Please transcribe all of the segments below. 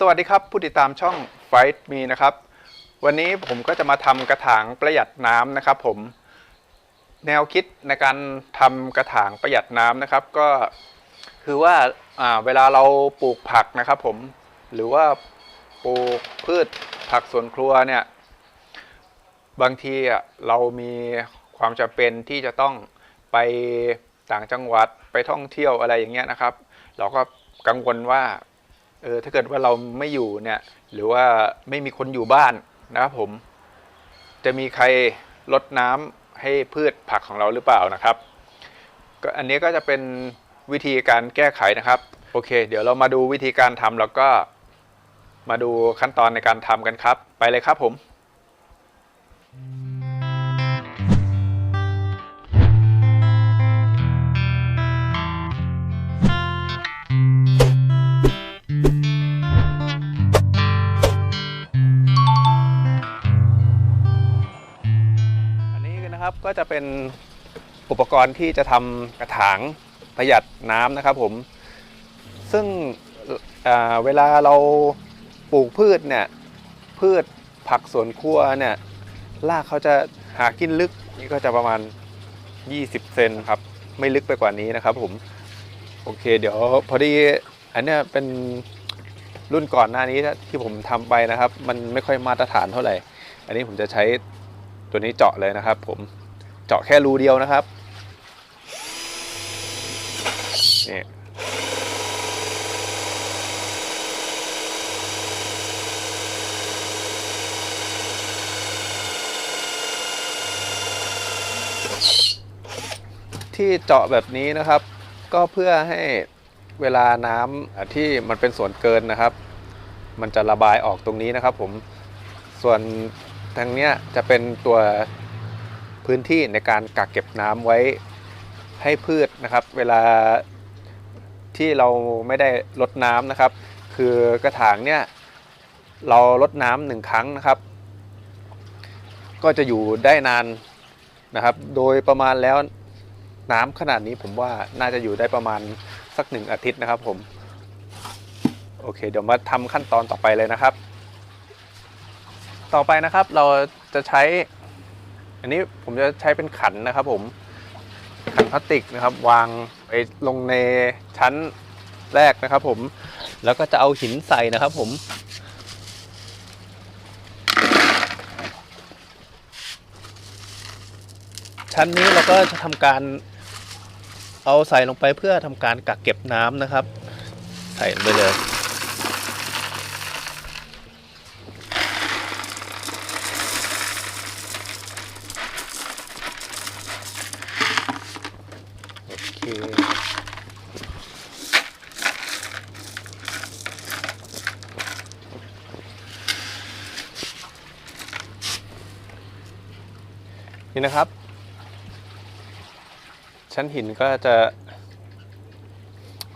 สวัสดีครับ ผู้ติดตามช่อง Fight Me นะครับ วันนี้ผมก็จะมาทำกระถางประหยัดน้ำนะครับ ผมแนวคิดในการทำกระถางประหยัดน้ำนะครับ ก็คือว่าเวลาเราปลูกผักนะครับ ผมหรือว่าปลูกพืชผักสวนครัวเนี่ย บางทีอะเรามีความจำเป็นที่จะต้องไปต่างจังหวัดไปท่องเที่ยวอะไรอย่างเงี้ยนะครับ เราก็กังวลว่า เออถ้าเกิดว่าเราไม่อยู่เนี่ย หรือว่าไม่มีคนอยู่บ้านนะครับผม จะมีใครลดน้ำให้พืชผักของเราหรือเปล่านะครับก็อันนี้ก็จะเป็นวิธีการแก้ไขนะครับ โอเค เดี๋ยวเรามาดูวิธีการทำแล้วก็มาดูขั้นตอนในการทำกันครับ ไปเลยครับผม นะครับก็จะเป็นอุปกรณ์ที่จะทำกระถางประหยัดน้ำนะครับผม ซึ่งเเวลาเราปลูกพืชเนี่ยพืชผักสวนครัวเนี่ยรากเขาจะหากินลึกนี่ก็จะประมาณ 20 เซนครับ ไม่ลึกไปกว่านี้นะครับผม โอเค เดี๋ยวพอดีอันเนี้ยเป็นรุ่นก่อนหน้านี้ที่ผมทำไปนะครับ มันไม่ค่อยมาตรฐานเท่าไหร่ อันนี้ผมจะใช้ ตัวนี้เจาะเลยนะครับ ผมเจาะแค่รูเดียวนะครับนี่ที่เจาะแบบนี้นะครับ ก็เพื่อให้เวลาน้ำที่มันเป็นส่วนเกินนะครับ มันจะระบายออกตรงนี้นะครับ ผมส่วน ทางเนี้ยจะเป็นตัวพื้นที่ในการกักเก็บน้ำไว้ให้พืชนะครับ เวลาที่เราไม่ได้ลดน้ำนะครับ คือกระถางเนี่ยเราลดน้ำหนึ่งครั้งนะครับ ก็จะอยู่ได้นานนะครับ โดยประมาณแล้วน้ำขนาดนี้ผมว่าน่าจะอยู่ได้ประมาณสักหนึ่งอาทิตย์นะครับผม โอเค เดี๋ยวมาทำขั้นตอนต่อไปเลยนะครับ ต่อไปนะครับเราจะใช้ อันนี้ผมจะใช้เป็นขันนะครับผมขันพลาสติกนะครับ วางไปลงในชั้นแรกนะครับ ผมแล้วก็จะเอาหินใส่นะครับ ผม ชั้นนี้เราก็จะทำการเอาใส่ลงไปเพื่อทำการกักเก็บน้ำนะครับ ใส่ลงไปเลย นี่นะครับ ชั้นหินก็จะ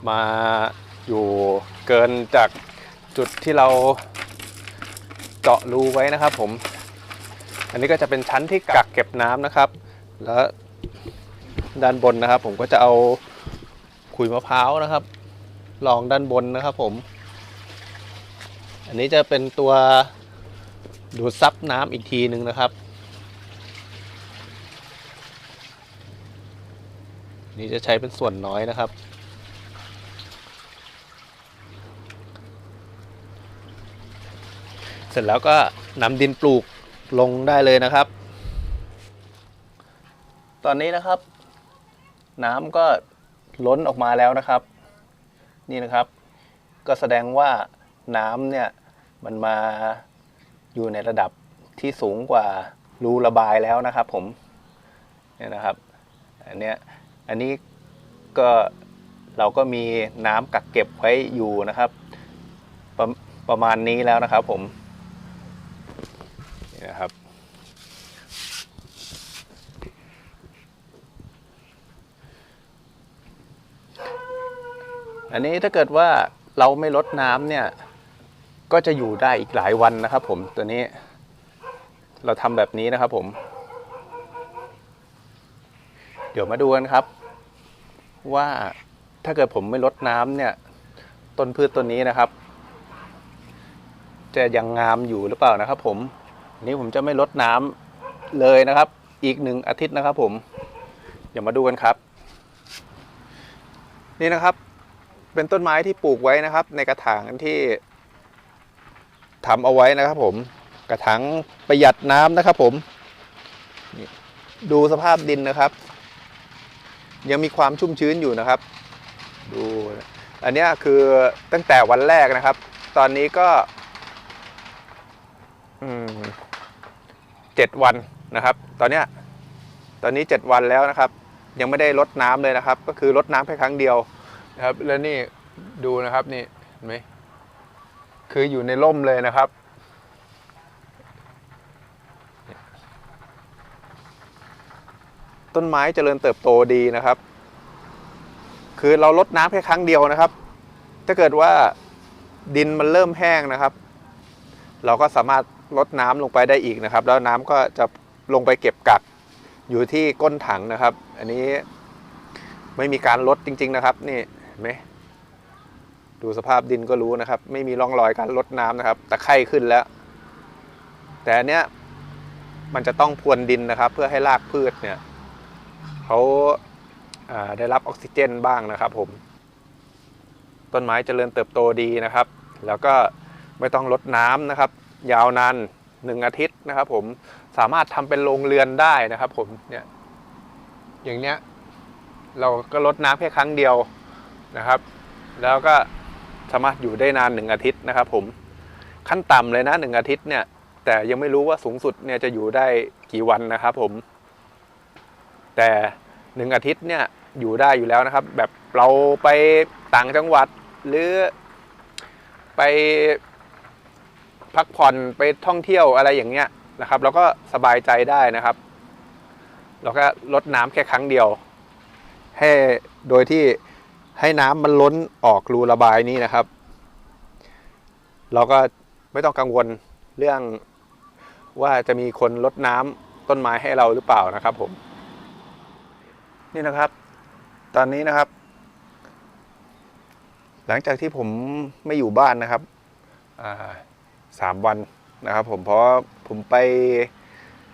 มาอยู่เกินจากจุดที่เราเจาะรูไว้นะครับผม อันนี้ก็จะเป็นชั้นที่กักเก็บน้ำนะครับ แล้วด้านบนนะครับ ผมก็จะเอาขุยมะพร้าวนะครับรองด้านบนนะครับผม อันนี้จะเป็นตัวดูดซับน้ำอีกทีหนึ่งนะครับ นี่จะใช้เป็นส่วนน้อยนะครับ เสร็จแล้วก็นำดินปลูกลงได้เลยนะครับ ตอนนี้นะครับ น้ำก็ล้นออกมาแล้วนะครับ นี่นะครับ ก็แสดงว่าน้ำเนี่ยมันมาอยู่ในระดับที่สูงกว่ารูระบายแล้วนะครับผมเนี่ยนะครับอันเนี้ย อันนี้ก็เราก็มีน้ำกักเก็บไว้อยู่นะครับประประมาณนี้แล้วนะครับผมนี่นะครับอันนี้ถ้าเกิดว่าเราไม่ลดน้ำเนี่ยก็จะอยู่ได้อีกหลายวันนะครับ ผมตัวนี้ เราทำแบบนี้นะครับผม เดี๋ยวมาดูกันครับ ว่าถ้าเกิดผมไม่ลดน้ำเนี่ย ต้นพืชต้นนี้นะครับ จะยังงามอยู่หรือเปล่านะครับ ผมนี้ผมจะไม่ลดน้ำเลยนะครับ อีกหนึ่งอาทิตย์นะครับ ผมเดี๋ยวมาดูกันครับ นี่นะครับ เป็นต้นไม้ที่ปลูกไว้นะครับ ในกระถางที่ทำเอาไว้นะครับ ผมกระถางประหยัดน้ำนะครับ ผมดูสภาพดินนะครับ ยังมีความชุ่มชื้นอยู่นะครับ ดูอันนี้คือตั้งแต่วันแรกนะครับ ตอนนี้ก็เจ็ดวันนะครับ ตอนเนี้ยตอนนี้เจ็ดวันแล้วนะครับ ยังไม่ได้ลดน้ำเลยนะครับ ก็คือลดน้ำแค่ครั้งเดียวนะครับ แล้วนี่ดูนะครับนี่เห็นไหมคืออยู่ในร่มเลยนะครับ ต้นไม้เจริญเติบโตดีนะครับ คือเราลดน้ำแค่ครั้งเดียวนะครับ ถ้าเกิดว่าดินมันเริ่มแห้งนะครับ เราก็สามารถลดน้ำลงไปได้อีกนะครับ แล้วน้ำก็จะลงไปเก็บกักอยู่ที่ก้นถังนะครับ อันนี้ไม่มีการลดจริง ๆนะครับ นี่เห็นไหมดูสภาพดินก็รู้นะครับ ไม่มีร่องรอยการลดน้ำนะครับตะไคร่ขึ้นแล้ว แต่อันเนี้ยมันจะต้องพรวนดินนะครับ เพื่อให้รากพืชเนี่ย เขาาได้รับออกซิเจนบ้างนะครับผม ต้นไม้เจริญเติบโตดีนะครับ แล้วก็ไม่ต้องลดน้ำนะครับ ยาวนานหนึ่งอาทิตย์นะครับ ผมสามารถทำเป็นโรงเรือนได้นะครับ ผมเนี่ยอย่างเนี้ยเราก็ลดน้ำแค่ครั้งเดียวนะครับ แล้วก็สามารถอยู่ได้นานหนึ่งอาทิตย์นะครับ ผมขั้นต่ำเลยนะหนึ่งอาทิตย์เนี่ยแต่ยังไม่รู้ว่าสูงสุดเนี่ยจะอยู่ได้กี่วันนะครับ ผม แต่หนึ่งอาทิตย์เนี่ยอยู่ได้อยู่แล้วนะครับ แบบเราไปต่างจังหวัดหรือไปพักผ่อนไปท่องเที่ยวอะไรอย่างเงี้ยนะครับเราก็สบายใจได้นะครับ เราก็ลดน้ำแค่ครั้งเดียว ให้โดยที่ให้น้ำมันล้นออกรูระบายนี้นะครับ เราก็ไม่ต้องกังวลเรื่องว่าจะมีคนลดน้ำต้นไม้ให้เราหรือเปล่านะครับผม นี่นะครับ ตอนนี้นะครับ หลังจากที่ผมไม่อยู่บ้านนะครับสามวันนะครับ ผมเพราะผมไป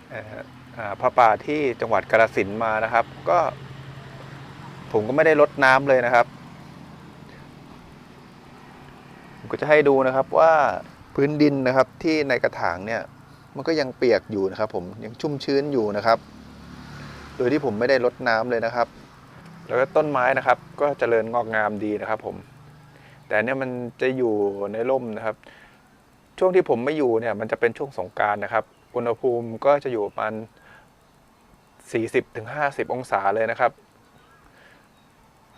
เอ่ออ่าพระป่าที่จังหวัดกาฬสินมานะครับ ก็ ผมก็ไม่ได้ลดน้ำเลยนะครับผมก็จะให้ดูนะครับว่าพื้นดินนะครับที่ในกระถางเนี่ย มันก็ยังเปียกอยู่นะครับ ผมยังชุ่มชื้นอยู่นะครับ โดยที่ผมไม่ได้ลดน้ำเลยนะครับ แล้วก็ต้นไม้นะครับ ก็เจริญงอกงามดีนะครับ ผม แต่เนี่ยมันจะอยู่ในร่มนะครับ ช่วงที่ผมไม่อยู่เนี่ย มันจะเป็นช่วงสงการนะครับ อุณหภูมิก็จะอยู่ประมาณ40ถึง50 องศาเลยนะครับ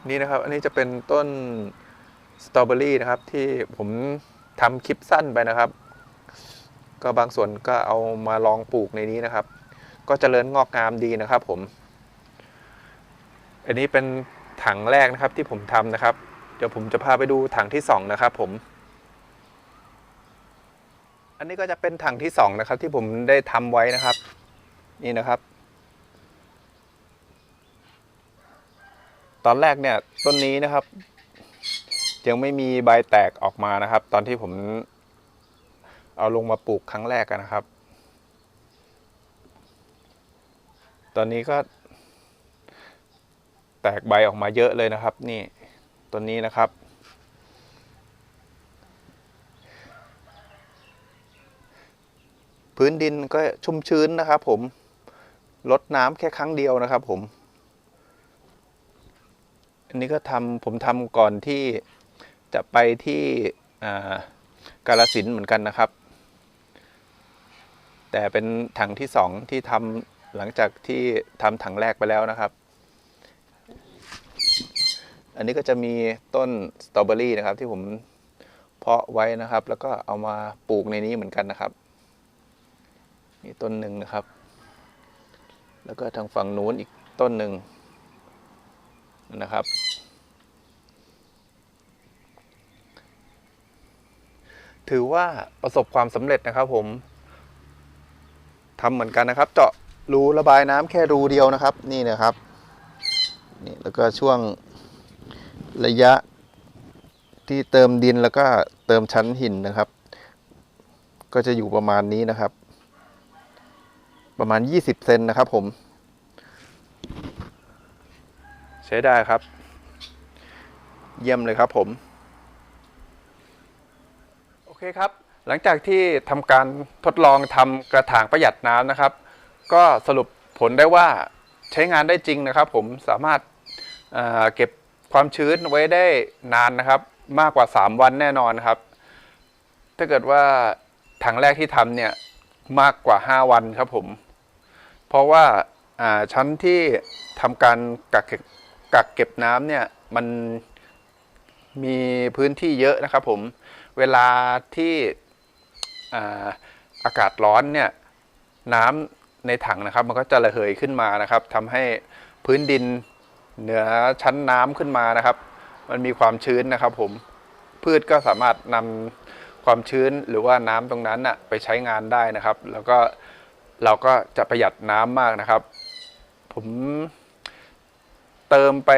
นี่นะครับ อันนี้จะเป็นต้นสตรอเบอรี่นะครับ ที่ผมทำคลิปสั้นไปนะครับ ก็บางส่วนก็เอามาลองปลูกในนี้นะครับ ก็เจริญงอกงามดีนะครับผม อันนี้เป็นถังแรกนะครับที่ผมทำนะครับ เดี๋ยวผมจะพาไปดูถังที่สองนะครับผม อันนี้ก็จะเป็นถังที่สองนะครับที่ผมได้ทำไว้นะครับ นี่นะครับ ตอนแรกเนี่ยต้นนี้นะครับ ยังไม่มีใบแตกออกมานะครับ ตอนที่ผมเอาลงมาปลูกครั้งแรกนะครับ ตอนนี้ก็ แตกใบออกมาเยอะเลยนะครับ นี่ต้นนี้นะครับ พื้นดินก็ชุ่มชื้นนะครับ ผมลดน้ำแค่ครั้งเดียวนะครับ ผม อันนี้ก็ทำผมทำก่อนที่จะไปที่กาลสินเหมือนกันนะครับ แต่เป็นถังที่สองที่ทำ หลังจากที่ทำถังแรกไปแล้วนะครับ อันนี้ก็จะมีต้นสตรอเบอรี่นะครับที่ผมเพาะไว้นะครับ แล้วก็เอามาปลูกในนี้เหมือนกันนะครับนี่ต้นหนึ่งนะครับ แล้วก็ทางฝั่งนู้นอีกต้นหนึ่งนะครับ ถือว่าประสบความสำเร็จนะครับผมทำเหมือนกันนะครับ เจาะ รูระบายน้ำแค่รูเดียวนะครับ นี่นะครับนี่แล้วก็ช่วงระยะที่เติมดินแล้วก็เติมชั้นหินนะครับ ก็จะอยู่ประมาณนี้นะครับ ประมาณ 20 เซนนะครับผม ใช้ได้ครับ เยี่ยมเลยครับผม โอเคครับ หลังจากที่ทำการทดลองทำกระถางประหยัดน้ำนะครับ ก็สรุปผลได้ว่าใช้งานได้จริงนะครับ ผมสามารถเเก็บความชื้นไว้ได้นานนะครับ มากกว่า 3 วันแน่นอนครับ ถ้าเกิดว่าถังแรกที่ทำเนี่ยมากกว่า 5 วันครับผม เพราะว่าาชั้นที่ทำการกักเก็บกักเก็บน้ำเนี่ยมันมีพื้นที่เยอะนะครับผม เวลาที่อ่อากาศร้อนเนี่ยน้ำ ในถังนะครับ มันก็จะระเหยขึ้นมานะครับทำให้พื้นดินเหนือชั้นน้ำขึ้นมานะครับ มันมีความชื้นนะครับ ผมพืชก็สามารถนำความชื้นหรือว่าน้ำตรงนั้นน่ะไปใช้งานได้นะครับ แล้วก็เราก็จะประหยัดน้ำมากนะครับ ผมเติมไป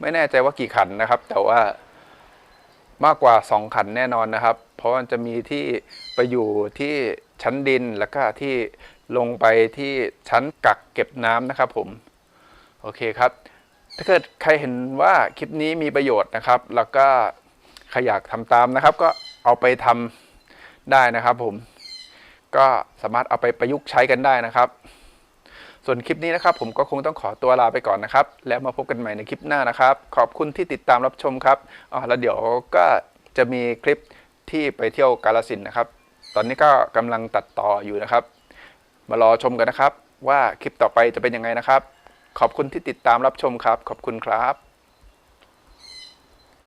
ไม่แน่ใจว่ากี่ขันนะครับ แต่ว่ามากกว่า 2 ขันแน่นอนนะครับ เพราะมันจะมีที่ไปอยู่ที่ชั้นดินแล้วก็ที่ ลงไปที่ชั้นกักเก็บน้ำนะครับผมโอเคครับ ถ้าเกิดใครเห็นว่าคลิปนี้มีประโยชน์นะครับ แล้วก็ใครอยากทำตามนะครับ ก็เอาไปทำได้นะครับผมก็สามารถเอาไปประยุกต์ใช้กันได้นะครับ ส่วนคลิปนี้นะครับ ผมก็คงต้องขอตัวลาไปก่อนนะครับ แล้วมาพบกันใหม่ในคลิปหน้านะครับ ขอบคุณที่ติดตามรับชมครับอ๋อแล้วเดี๋ยวก็จะมีคลิปที่ไปเที่ยวกาลสินนะครับ ตอนนี้ก็กำลังตัดต่ออยู่นะครับ มารอชมกันนะครับ ว่าคลิปต่อไปจะเป็นยังไงนะครับ ขอบคุณที่ติดตามรับชมครับ ขอบคุณครับ